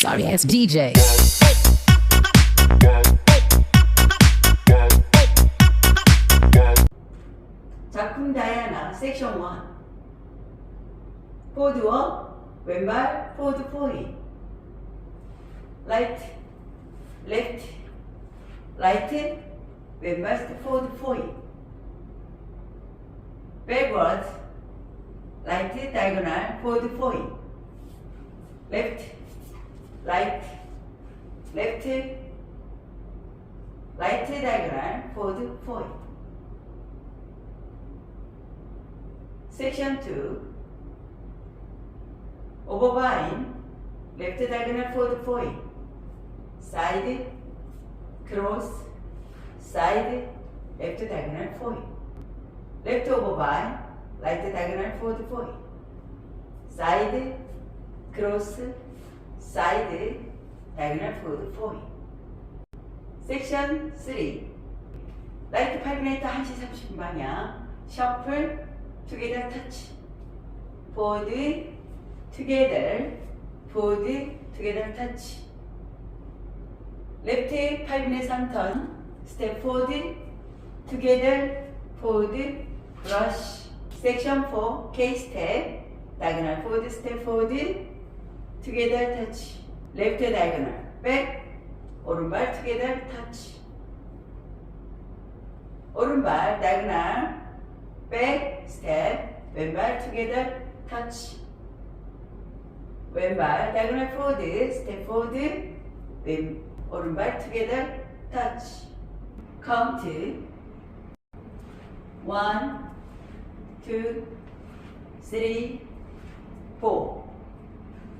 Sorry ass DJ. 작품 다이아나 섹션 1 포드워 왼발 포드 포인 라이트 레프트 라이트 왼발 스텝 포드 포인 백워드 라이트 다이고널 포드 포인 레프트 라이트 레프트 라이트 다이고널 포드 포인 Section 2 Overvine Left diagonal forward point Side Cross Side Left diagonal point Left overvine Right diagonal forward point Side Cross Side Diagonal forward point Section 3 라이트 8m 1시 30분 방향. 셔플 투게더 터치. 보드 투게더 보드 투게더 터치. 레프트 8분의 3턴. 스텝 포드 투게더 포드 브러쉬. 섹션 4 K 스텝. 다이고널 포드 스텝 포드 투게더 터치 레프트 다이고널 백 오른발 투게더 터치 오른발 다이고널 백 스텝 왼발 투게더 터치 왼발 다이고널 포드 스텝 포드 왼 오른발 투게더 터치 카운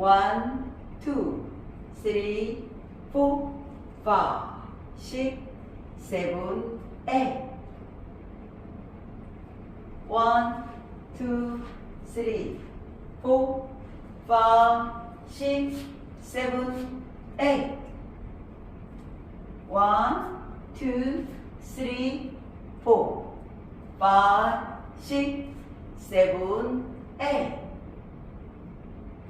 One, two, three, four, five, six, seven, eight. One, two, three, four, five, six, seven, eight. One, two, three, four, five, six, seven, eight.